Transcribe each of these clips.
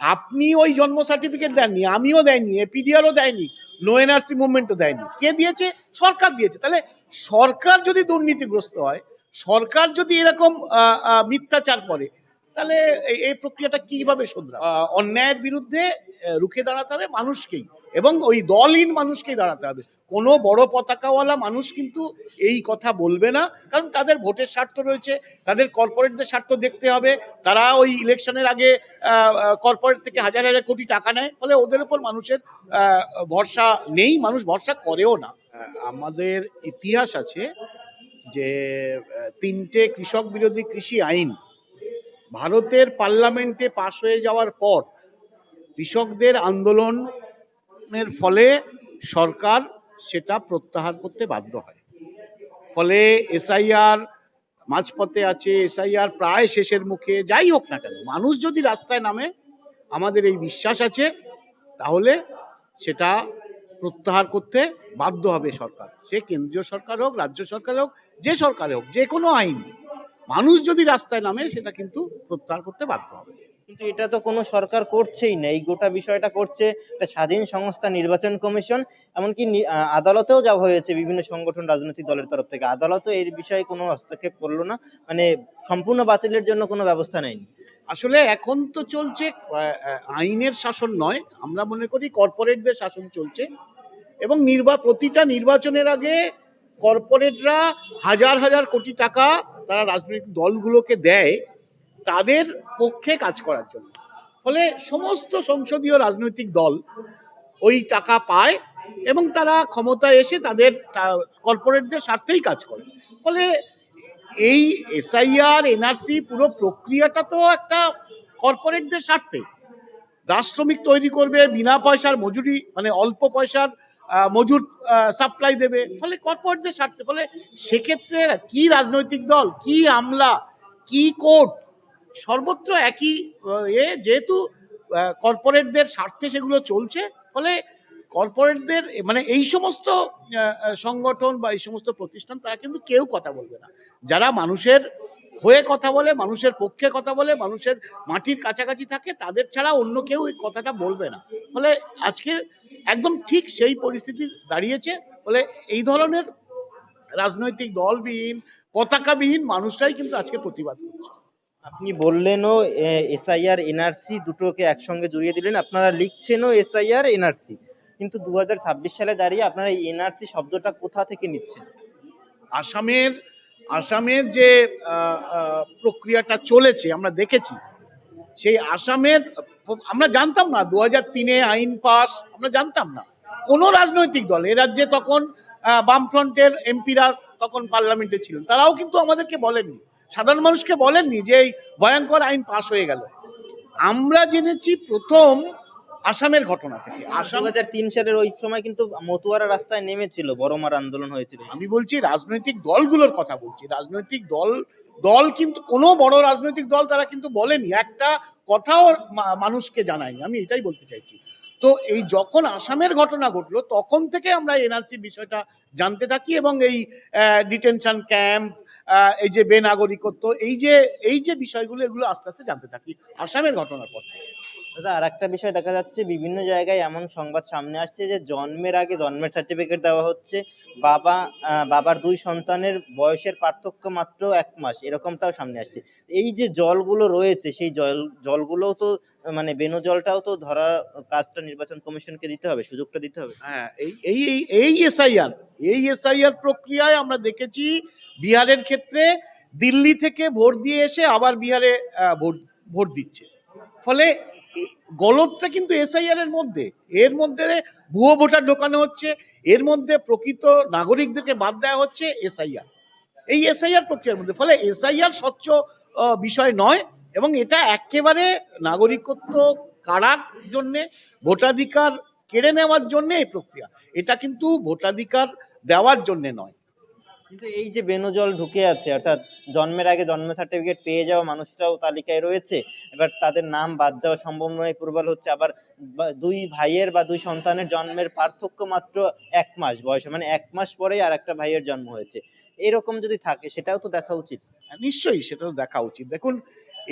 আপনি ওই জন্ম সার্টিফিকেট দেননি, আমিও দেয়নি এপিডিআরও দেয়নি নো এনআরসি মুভমেন্টও দেয়নি। কে দিয়েছে? সরকার দিয়েছে। তাহলে সরকার যদি দুর্নীতিগ্রস্ত হয়, সরকার যদি এরকম মিথ্যাচার করে তাহলে এই- প্রক্রিয়াটা কীভাবে শোধরা অন্যায়ের বিরুদ্ধে রুখে দাঁড়াতে হবে মানুষকেই। এবং ওই দলহীন মানুষকেই দাঁড়াতে হবে। কোনো বড় পতাকাওয়ালা মানুষ কিন্তু এই কথা বলবে না কারণ তাদের ভোটের স্বার্থ রয়েছে তাদের কর্পোরেটদের স্বার্থ দেখতে হবে। তারা ওই ইলেকশনের আগে কর্পোরেট থেকে হাজার হাজার কোটি টাকা নেয় ফলে ওদের উপর মানুষের ভরসা নেই মানুষ ভরসা করেও না। আমাদের ইতিহাস আছে যে তিনটে কৃষক বিরোধী কৃষি আইন ভারতের পার্লামেন্টে পাশ হয়ে যাওয়ার পর কৃষকদের আন্দোলনের ফলে সরকার সেটা প্রত্যাহার করতে বাধ্য হয়। ফলে এসআইআর মাঝপথে আছে, এসআইআর প্রায় শেষের মুখে, যাই হোক না কেন, মানুষ যদি রাস্তায় নামে, আমাদের এই বিশ্বাস আছে, তাহলে সেটা প্রত্যাহার করতে বাধ্য হবে সরকার। সে কেন্দ্রীয় সরকার হোক, রাজ্য সরকার হোক, যে সরকার হোক, যে কোনো আইন। মানুষ যদি রাস্তায় নামে সেটা কিন্তু প্রত্যাহার করতে বাধ্য হবে। কিন্তু এটা তো কোনো সরকার করছেই না। এই গোটা বিষয়টা করছে স্বাধীন সংস্থা নির্বাচন কমিশন এমনকি আদালতেও যাওয়া হয়েছে বিভিন্ন সংগঠন রাজনৈতিক দলের তরফ থেকে। আদালতও এর বিষয়ে কোনো হস্তক্ষেপ করল না। মানে সম্পূর্ণ বাতিলের জন্য কোনো ব্যবস্থা নেয়নি। আসলে এখন তো চলছে আইনের শাসন নয়। আমরা মনে করি কর্পোরেটদের শাসন চলছে। এবং নির্বা প্রতিটা নির্বাচনের আগে কর্পোরেটরা হাজার হাজার কোটি টাকা তারা রাজনৈতিক দলগুলোকে দেয় তাদের পক্ষে কাজ করার জন্য। ফলে সমস্ত সংসদীয় রাজনৈতিক দল ওই টাকা পায় এবং তারা ক্ষমতায় এসে তাদের কর্পোরেটদের স্বার্থেই কাজ করে। ফলে এই এসআইআর, এনআরসি পুরো প্রক্রিয়াটা তো একটা কর্পোরেটদের স্বার্থে। দাস শ্রমিক তৈরি করবে, বিনা পয়সার মজুরি মানে অল্প পয়সার মজুর সাপ্লাই দেবে। ফলে কর্পোরেটদের স্বার্থে, ফলে সেক্ষেত্রে কি রাজনৈতিক দল, কি আমলা, কি কোর্ট, সর্বত্র একই এ যেহেতু কর্পোরেটদের স্বার্থে সেগুলো চলছে, ফলে কর্পোরেটদের মানে এই সমস্ত সংগঠন বা এই সমস্ত প্রতিষ্ঠান, তারা কিন্তু কেউ কথা বলবে না। যারা মানুষের হয়ে কথা বলে, মানুষের পক্ষে কথা বলে, মানুষের মাটির কাছাকাছি থাকে, তাদের ছাড়া অন্য কেউ এই কথাটা বলবে না। ফলে আজকে একদম ঠিক সেই পরিস্থিতি দাঁড়িয়েছে ফলে এই ধরনের রাজনৈতিক দলবিহীন পতাকাবিহীন মানুষরাই কিন্তু আজকে প্রতিবাদ করছে। আপনি বললেনও এসআইআর এনআরসি দুটোকে একসঙ্গে জড়িয়ে দিলেন। আপনারা লিখছেনও এসআইআর এনআরসি। কিন্তু দু হাজার ছাব্বিশ সালে দাঁড়িয়ে আপনারা এই এনআরসি শব্দটা কোথা থেকে নিচ্ছেন? আসামের আসামের যে প্রক্রিয়াটা চলেছে আমরা দেখেছি সেই আসামের আমরা জানতাম না দু তিনে আইন পাস, আমরা জানতাম না। কোনো রাজনৈতিক দল, এ রাজ্যে তখন বামফ্রন্টের এমপিরা তখন পার্লামেন্টে ছিলেন। তারাও কিন্তু আমাদেরকে বলেননি। সাধারণ মানুষকে বলেননি যে এই ভয়ঙ্কর আইন পাশ হয়ে গেল। আমরা জেনেছি প্রথম আসামের ঘটনা থেকে। দু তিন সালের ওই সময় কিন্তু মতুয়ারা রাস্তায় নেমেছিল বড়মার আন্দোলন হয়েছিল। আমি বলছি রাজনৈতিক দলগুলোর কথা বলছি। রাজনৈতিক দল দল কিন্তু কোনো বড় রাজনৈতিক দল তারা কিন্তু বলেনি। একটা কথাও মানুষকে জানায়নি। আমি এটাই বলতে চাইছি। তো এই যখন আসামের ঘটনা ঘটলো তখন থেকে আমরা এনআরসি বিষয়টা জানতে থাকি এবং এই ডিটেনশন ক্যাম্প এই যে বেনাগরিকত্ব এই যে এই যে বিষয়গুলো এগুলো আস্তে আস্তে জানতে থাকি। আসামের ঘটনার পর থেকে। দাদা আর একটা বিষয় দেখা যাচ্ছে, বিভিন্ন জায়গায় এমন সংবাদ সামনে আসছে যে জন্মের আগে জন্মের সার্টিফিকেট দেওয়া হচ্ছে, বাবা বাবার দুই সন্তানের বয়সের পার্থক্য মাত্র এক মাস, এরকমটাও সামনে আসছে। এই যে জলগুলো রয়েছে, সেই জল, জলগুলোও তো মানে বেনো জলটাও তো ধরার কাজটা নির্বাচন কমিশনকে দিতে হবে, সুযোগটা দিতে হবে। হ্যাঁ এই এই এই এসআইআর এই এসআইআর প্রক্রিয়ায় আমরা দেখেছি বিহারের ক্ষেত্রে দিল্লি থেকে ভোট দিয়ে এসে আবার বিহারে ভোট ভোট দিচ্ছে। ফলে গলতটা কিন্তু এসআইআর এর মধ্যে। এর মধ্যে ভুয়ো ভোটার ঢোকানো হচ্ছে, এর মধ্যে প্রকৃত নাগরিকদেরকে বাদ দেওয়া হচ্ছে এসআইআর এই এসআইআর প্রক্রিয়ার মধ্যে, ফলে এসআইআর স্বচ্ছ বিষয় নয়, এবং এটা একেবারে নাগরিকত্ব কারার জন্যে, ভোটাধিকার কেড়ে নেওয়ার জন্য এই প্রক্রিয়া। এটা কিন্তু ভোটাধিকার দেওয়ার জন্যে নয়। কিন্তু এই যে বেনু জল ঢুকে আছে অর্থাৎ জন্মের আগে জন্ম সার্টিফিকেট পেয়ে যাওয়া মানুষরাও তালিকায় রয়েছে এবার তাদের নাম বাদ যাওয়া সম্ভব নয় প্রবল হচ্ছে আবার দুই ভাইয়ের বা দুই সন্তানের জন্মের পার্থক্য মাত্র এক মাস বয়সে মানে এক মাস পরেই আর একটা ভাইয়ের জন্ম হয়েছে। এরকম যদি থাকে সেটাও তো দেখা উচিত। হ্যাঁ, নিশ্চয়ই সেটা তো দেখা উচিত। দেখুন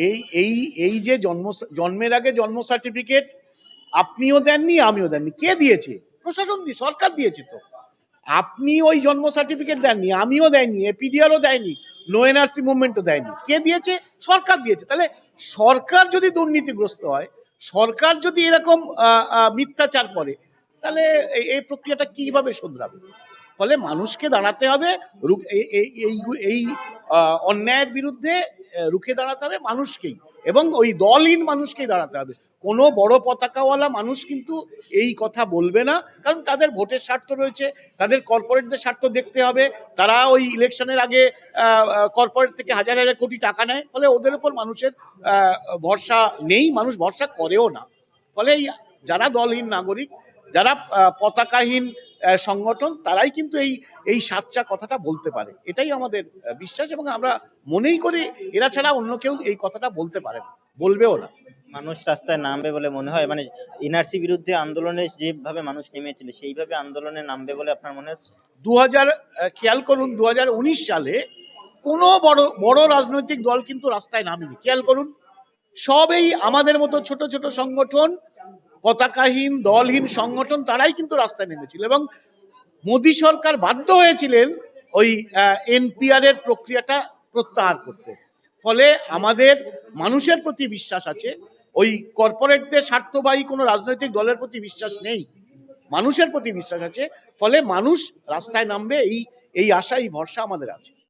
এই এই এই যে জন্ম জন্মের আগে জন্ম সার্টিফিকেট আপনিও দেননি আমিও দেননি। কে দিয়েছে? প্রশাসন দিয়ে সরকার দিয়েছে তো। আপনি ওই জন্ম সার্টিফিকেট দেননি, আমিও দেয়নি এপিডিআরও দেয়নি নো এনআরসি মুভমেন্টও দেয়নি। কে দিয়েছে? সরকার দিয়েছে। তাহলে সরকার যদি দুর্নীতিগ্রস্ত হয়, সরকার যদি এরকম মিথ্যাচার করে, তাহলে এই প্রক্রিয়াটা কীভাবে শুধরাবে? ফলে মানুষকে দাঁড়াতে হবে এই- এই অন্যায়ের বিরুদ্ধে রুখে দাঁড়াতে হবে মানুষকেই এবং ওই দলহীন মানুষকেই দাঁড়াতে হবে। কোনো বড় পতাকাওয়ালা মানুষ কিন্তু এই কথা বলবে না, কারণ তাদের ভোটের স্বার্থ রয়েছে, তাদের কর্পোরেটদের স্বার্থ দেখতে হবে, তারা ওই ইলেকশনের আগে কর্পোরেট থেকে হাজার হাজার কোটি টাকা নেয়, ফলে ওদের উপর মানুষের ভরসা নেই, মানুষ ভরসা করেও না। ফলে যারা দলহীন নাগরিক, যারা পতাকাহীন সংগঠন তারাই কিন্তু এই এই সাচ্চা কথাটা বলতে পারে। এটাই আমাদের বিশ্বাস এবং আমরা মনেই করি এরা ছাড়া অন্য কেউ এই কথাটা বলতে পারে না বলবেও না। মানুষ রাস্তায় নামবে বলে মনে হয় মানে এনআরসি বিরুদ্ধে আন্দোলনে যেভাবে মানুষ নেমেছিল সেইভাবে আন্দোলনে নামবে বলে আপনার মনে হচ্ছে? দু হাজার খেয়াল করুন দু হাজার উনিশ সালে কোনো বড় বড় রাজনৈতিক দল কিন্তু রাস্তায় নামেনি। খেয়াল করুন সবই আমাদের মতো ছোট ছোট সংগঠন পতাকাহীন, দলহীন সংগঠন তারাই কিন্তু রাস্তায় নেমেছিল এবং মোদী সরকার বাধ্য হয়েছিলেন ওই এনপিআর এর প্রক্রিয়াটা প্রত্যাহার করতে। ফলে আমাদের মানুষের প্রতি বিশ্বাস আছে, ওই কর্পোরেটদের স্বার্থবাহী কোনো রাজনৈতিক দলের প্রতি বিশ্বাস নেই। মানুষের প্রতি বিশ্বাস আছে, ফলে মানুষ রাস্তায় নামবে, এই এই আশা, এই ভরসা আমাদের আছে।